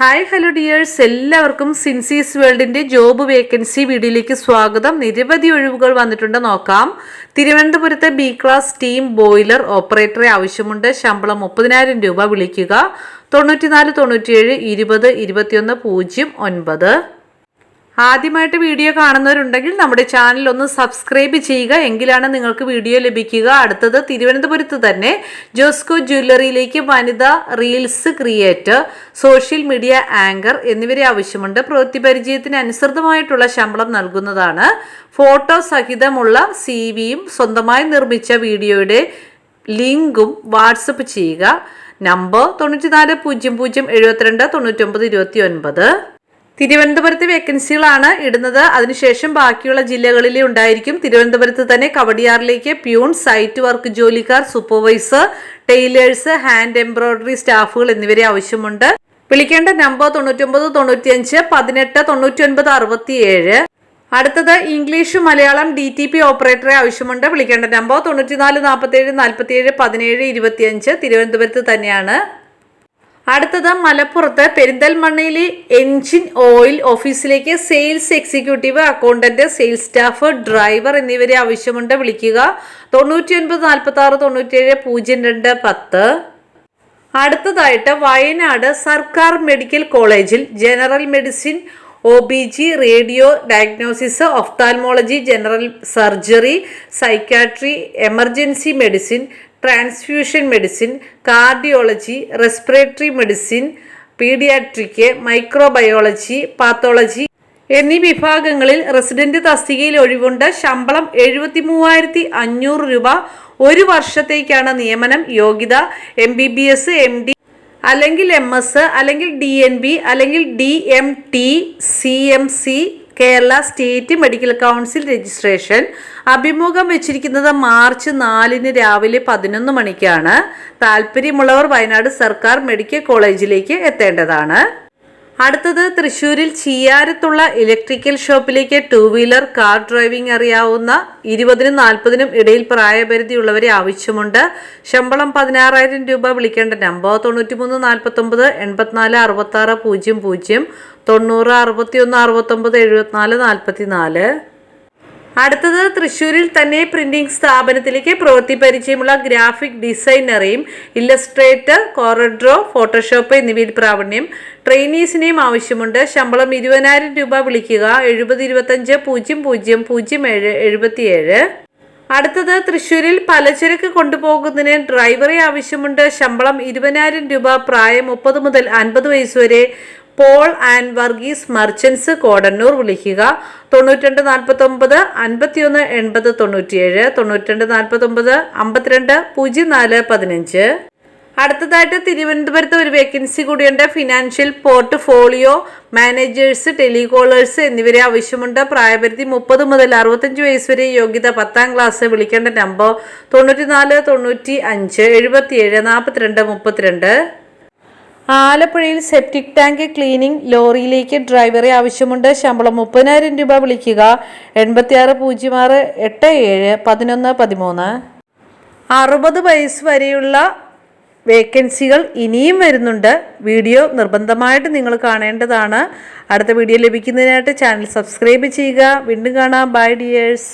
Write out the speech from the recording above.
Hi hello dears. എല്ലാവർക്കും Sincy's വേൾഡിന്റെ job vacancy വീഡിയോയിലേക്ക് സ്വാഗതം. നിരവധി ഒഴിവുകൾ വന്നിട്ടുണ്ട്. നോക്കാം. തിരുവനന്തപുരത്തെ ബി ക്ലാസ് ടീം ബോയിലർ ഓപ്പറേറ്ററെ ആവശ്യമുണ്ട്. ശമ്പളം മുപ്പതിനായിരം രൂപ വിളിക്കുക. തൊണ്ണൂറ്റിനാല് തൊണ്ണൂറ്റിയേഴ് ഇരുപത് ഇരുപത്തിയൊന്ന് പൂജ്യം ഒൻപത്. ആദ്യമായിട്ട് വീഡിയോ കാണുന്നവരുണ്ടെങ്കിൽ നമ്മുടെ ചാനൽ ഒന്ന് സബ്സ്ക്രൈബ് ചെയ്യുക. എങ്കിലാണ് നിങ്ങൾക്ക് വീഡിയോ ലഭിക്കുക. അടുത്തത് തിരുവനന്തപുരത്ത് തന്നെ ജോസ്കോ ജ്വല്ലറിയിലേക്ക് വനിത reels creator social media anchor എന്നിവരെ ആവശ്യമുണ്ട്. പ്രവൃത്തി പരിചയത്തിന് അനുസൃതമായിട്ടുള്ള ശമ്പളം നൽകുന്നതാണ്. ഫോട്ടോ സഹിതമുള്ള സി വിയും സ്വന്തമായി നിർമ്മിച്ച വീഡിയോയുടെ ലിങ്കും വാട്സപ്പ് ചെയ്യുക. നമ്പർ തൊണ്ണൂറ്റിനാല് പൂജ്യം പൂജ്യം എഴുപത്തിരണ്ട് തൊണ്ണൂറ്റൊമ്പത് ഇരുപത്തി ഒൻപത് തിരുവനന്തപുരത്ത് വേക്കൻസികളാണ് ഇടുന്നത്. അതിനുശേഷം ബാക്കിയുള്ള ജില്ലകളിലെ ഉണ്ടായിരിക്കും. തിരുവനന്തപുരത്ത് തന്നെ കവടിയാറിലേക്ക് പ്യൂൺ സൈറ്റ് വർക്ക് ജോലിക്കാർ സൂപ്പർവൈസർ ടൈലേഴ്സ് ഹാൻഡ് എംബ്രോയിഡറി സ്റ്റാഫുകൾ എന്നിവരെ ആവശ്യമുണ്ട്. വിളിക്കേണ്ട നമ്പർ തൊണ്ണൂറ്റൊമ്പത് തൊണ്ണൂറ്റിയഞ്ച് പതിനെട്ട് തൊണ്ണൂറ്റി ഒൻപത് അറുപത്തിയേഴ്. അടുത്തത് English Malayalam D T P ഓപ്പറേറ്ററെ ആവശ്യമുണ്ട്. വിളിക്കേണ്ട നമ്പർ തൊണ്ണൂറ്റിനാല് നാൽപ്പത്തേഴ് നാൽപ്പത്തിയേഴ് പതിനേഴ് ഇരുപത്തിയഞ്ച് തിരുവനന്തപുരത്ത് തന്നെയാണ്. അടുത്തത് മലപ്പുറത്ത് പെരിന്തൽമണ്ണയിലെ എൻജിൻ ഓയിൽ ഓഫീസിലേക്ക് sales executive accountant sales staff driver എന്നിവരെ ആവശ്യമുണ്ട്. വിളിക്കുക. തൊണ്ണൂറ്റി ഒൻപത് നാൽപ്പത്തി ആറ് തൊണ്ണൂറ്റിയേഴ് പൂജ്യം രണ്ട് പത്ത്. അടുത്തതായിട്ട് വയനാട് സർക്കാർ മെഡിക്കൽ കോളേജിൽ general medicine O B G radio diagnosis ophthalmology general surgery psychiatry emergency medicine transfusion medicine cardiology respiratory medicine paediatric microbiology pathology എന്നീ വിഭാഗങ്ങളിൽ റെസിഡന്റ് തസ്തികയിൽ ഒഴിവുണ്ട്. ശമ്പളം എഴുപത്തി മൂവായിരത്തി അഞ്ഞൂറ് രൂപ. ഒരു വർഷത്തേക്കാണ് നിയമനം യോഗ്യത. M B B S M D അല്ലെങ്കിൽ എം എസ് അല്ലെങ്കിൽ ഡി എൻ ബി അല്ലെങ്കിൽ D M T C M C Kerala state medical council registration അഭിമുഖം വെച്ചിരിക്കുന്നത് മാർച്ച് നാലിന് രാവിലെ പതിനൊന്ന് മണിക്കാണ്. താല്പര്യമുള്ളവർ വയനാട് സർക്കാർ മെഡിക്കൽ കോളേജിലേക്ക് എത്തേണ്ടതാണ്. അടുത്തത് തൃശ്ശൂരിൽ ചീയാരത്തുള്ള ഇലക്ട്രിക്കൽ ഷോപ്പിലേക്ക് ടൂ വീലർ കാർ ഡ്രൈവിംഗ് അറിയാവുന്ന ഇരുപതിനും നാൽപ്പതിനും ഇടയിൽ പ്രായപരിധിയുള്ളവരെ ആവശ്യമുണ്ട്. ശമ്പളം പതിനാറായിരം രൂപ വിളിക്കേണ്ട നമ്പർ തൊണ്ണൂറ്റിമൂന്ന് നാൽപ്പത്തൊമ്പത് എൺപത്തിനാല് അറുപത്താറ് പൂജ്യം പൂജ്യം തൊണ്ണൂറ് അറുപത്തിയൊന്ന് അറുപത്തൊമ്പത് എഴുപത്തിനാല് നാൽപ്പത്തി നാല് അടുത്തത് തൃശ്ശൂരിൽ തന്നെ പ്രിന്റിംഗ് സ്ഥാപനത്തിലേക്ക് പ്രവൃത്തി പരിചയമുള്ള ഗ്രാഫിക് ഡിസൈനറെയും ഇല്ലസ്ട്രേറ്റർ കോറഡ്രോ ഫോട്ടോഷോപ്പ് എന്നിവയിൽ പ്രാവീണ്യം. ട്രെയിനീസിനെയും ആവശ്യമുണ്ട്. ശമ്പളം ഇരുപതിനായിരം രൂപ വിളിക്കുക. എഴുപത് ഇരുപത്തഞ്ച് പൂജ്യം പൂജ്യം പൂജ്യം ഏഴ് എഴുപത്തിയേഴ്. അടുത്തത് തൃശ്ശൂരിൽ പലചരക്ക് കൊണ്ടുപോകുന്നതിന് ഡ്രൈവറെ ആവശ്യമുണ്ട്. ശമ്പളം ഇരുപതിനായിരം രൂപ പ്രായം മുപ്പത് മുതൽ അൻപത് വയസ്സ് വരെ. Paul and Varghese merchants Kodannur വിളിക്കുക. തൊണ്ണൂറ്റിരണ്ട് നാൽപ്പത്തൊമ്പത് അൻപത്തിയൊന്ന് എൺപത് തൊണ്ണൂറ്റിയേഴ്. തൊണ്ണൂറ്റിരണ്ട് നാൽപ്പത്തൊമ്പത് അമ്പത്തിരണ്ട് പൂജ്യം നാല് പതിനഞ്ച്. അടുത്തതായിട്ട് തിരുവനന്തപുരത്ത് ഒരു വേക്കൻസി കൂടിയുണ്ട്. ഫിനാൻഷ്യൽ പോർട്ട്ഫോളിയോ മാനേജേഴ്സ് ടെലികോളേഴ്സ് എന്നിവരെ ആവശ്യമുണ്ട്. പ്രായപരിധി മുപ്പത് മുതൽ അറുപത്തഞ്ച് വയസ്സ് വരെ യോഗ്യത പത്താം ക്ലാസ് വിളിക്കേണ്ട നമ്പർ തൊണ്ണൂറ്റിനാല് തൊണ്ണൂറ്റി അഞ്ച് എഴുപത്തിയേഴ് നാൽപ്പത്തിരണ്ട് മുപ്പത്തിരണ്ട്. ആലപ്പുഴയിൽ സെപ്റ്റിക് ടാങ്ക് ക്ലീനിംഗ് ലോറിയിലേക്ക് ഡ്രൈവറെ ആവശ്യമുണ്ട്. ശമ്പളം മുപ്പതിനായിരം രൂപ വിളിക്കുക. എൺപത്തിയാറ് പൂജ്യം ആറ് എട്ട് ഏഴ് പതിനൊന്ന് പതിമൂന്ന്. അറുപത് വയസ്സ് വരെയുള്ള വേക്കൻസികൾ ഇനിയും വരുന്നുണ്ട്. വീഡിയോ നിർബന്ധമായിട്ട് നിങ്ങൾ കാണേണ്ടതാണ്. അടുത്ത വീഡിയോ ലഭിക്കുന്നതിനായിട്ട് ചാനൽ സബ്സ്ക്രൈബ് ചെയ്യുക. വീണ്ടും കാണാം. Bye dears.